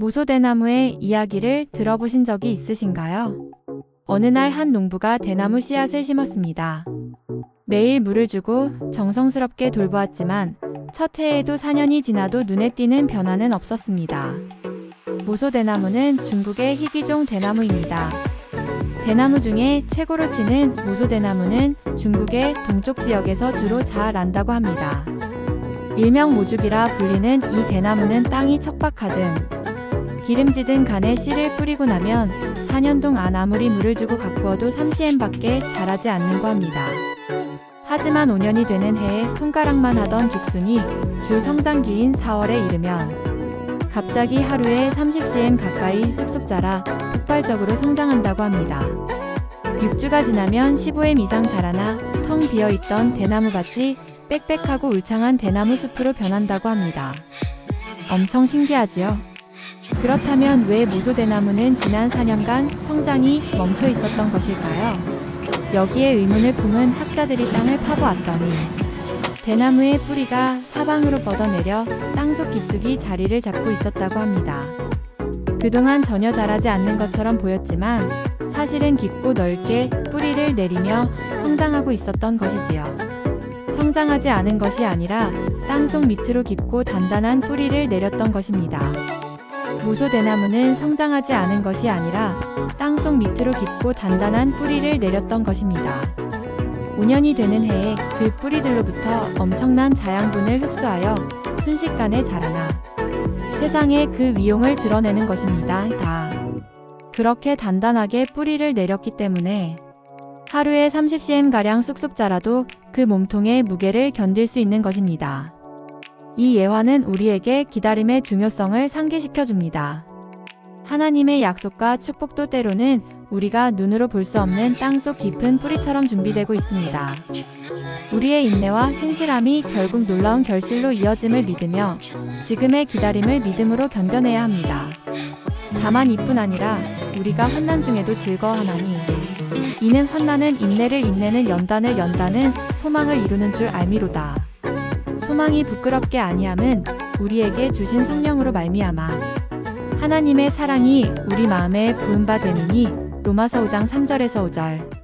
모소대나무의 이야기를 들어보신 적이 있으신가요? 어느 날 한 농부가 대나무 씨앗을 심었습니다. 매일 물을 주고 정성스럽게 돌보았지만 첫 해에도 4년이 지나도 눈에 띄는 변화는 없었습니다. 모소대나무는 중국의 희귀종 대나무입니다. 대나무 중에 최고로 치는 모소대나무는 중국의 동쪽 지역에서 주로 자란다고 합니다. 일명 모죽이라 불리는 이 대나무는 땅이 척박하든 기름지든 간에 씨를 뿌리고 나면 4년 동안 아무리 물을 주고 가꾸어도 30엔밖에 자라지 않는고 합니다. 하지만 5년이 되는 해에 손가락만 하던 죽순이 주 성장기인 4월에 이르면 갑자기 하루에 30cm 가까이 쑥쑥 자라 폭발적으로 성장한다고 합니다. 6주가 지나면 15m 이상 자라나 텅 비어있던 대나무밭이 빽빽하고 울창한 대나무 숲으로 변한다고 합니다. 엄청 신기하지요? 그렇다면 왜 모소대나무는 지난 4년간 성장이 멈춰 있었던 것일까요? 여기에 의문을 품은 학자들이 땅을 파보았더니 대나무의 뿌리가 사방으로 뻗어내려 땅속 깊숙이 자리를 잡고 있었다고 합니다. 그동안 전혀 자라지 않는 것처럼 보였지만 사실은 깊고 넓게 뿌리를 내리며 성장하고 있었던 것이지요. 성장하지 않은 것이 아니라 땅속 밑으로 깊고 단단한 뿌리를 내렸던 것입니다. 모소대나무는 성장하지 않은 것이 아니라 땅속 밑으로 깊고 단단한 뿌리를 내렸던 것입니다. 5년이 되는 해에 그 뿌리들로부터 엄청난 자양분을 흡수하여 순식간에 자라나 세상에 그 위용을 드러내는 것입니다. 다. 그렇게 단단하게 뿌리를 내렸기 때문에 하루에 30cm가량 쑥쑥 자라도 그 몸통의 무게를 견딜 수 있는 것입니다. 이 예화는 우리에게 기다림의 중요성을 상기시켜 줍니다. 하나님의 약속과 축복도 때로는 우리가 눈으로 볼 수 없는 땅속 깊은 뿌리처럼 준비되고 있습니다. 우리의 인내와 신실함이 결국 놀라운 결실로 이어짐을 믿으며 지금의 기다림을 믿음으로 견뎌내야 합니다. 다만 이뿐 아니라 우리가 환난 중에도 즐거워하나니 이는 환난은 인내를 인내는 연단을 연단은 소망을 이루는 줄 알미로다. 소망이 부끄럽게 아니함은 우리에게 주신 성령으로 말미암아 하나님의 사랑이 우리 마음에 부은 바 되느니 로마서 5장 3절에서 5절